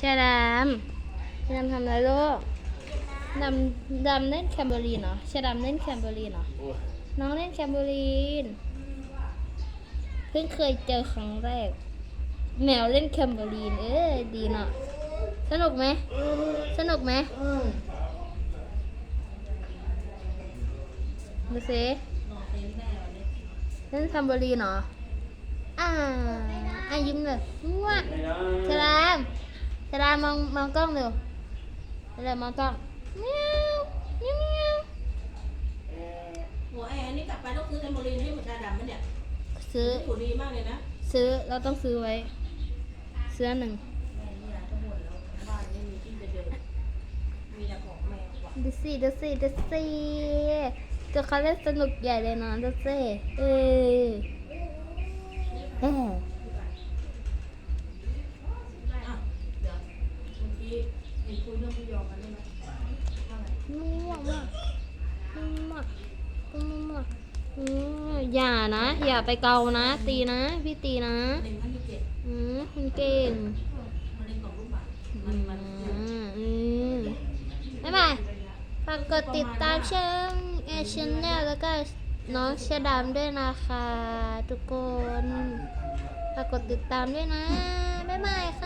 ชาดำชาดำทำอะไรลูกดำดำเล่นแคมเบอรีนเหรอชาดำเล่นแคมเบอรีนเหรอ น้องเล่นแคมเบอรีน เพิ่งเคยเจอครั้งแรก แมวเล่นแคมเบอรีน เอ้ยดีเนาะ สนุกไหม สนุกไหมดูสิเล่นแคมเบอรีนเหรอ อ่าอะยิ้มเลยว้าสลาม สลามมองมองกล้องเร็วสลามมองกล้องเมียวเมียวเมียวหัวแอร์นี่กลับไปต้องซื้อแทมโบลีนให้หมดชาดำมันเนี่ยซื้ออยู่ดีมากเลยนะ ซื้อเราต้องซื้อไว้ เสื้อหนึ่งแม่นี่ยจะบ่นแล้วบ้านไม่มีที่จะเดินมีแต่ของแมวว่ะดูสิดูสิดูสิตัวเขาเล่นสนุกใหญ่เลยนะดูสิเออเออ อะเดี๋ยวเมื่อ กี้เห็นคุยเรื่องผู้ยอมกันใช่ไหมว่าไงมั่วมากมั่วมั่วอืมอย่านะ อย่าไปเกานะ ตีนะ พี่ตีนะเล่นครั้งที่เจ็ดอืมคุณเก่งมาเล่นของลูกหมาอืมันมันอืมบ๊ายบายฝากกดติดตามช่องเอชแนลแล้วก็น้องชะดามด้วยนะคะ ทุกคนฝากกดติดตามด้วยนะ บ๊ายบายค่ะ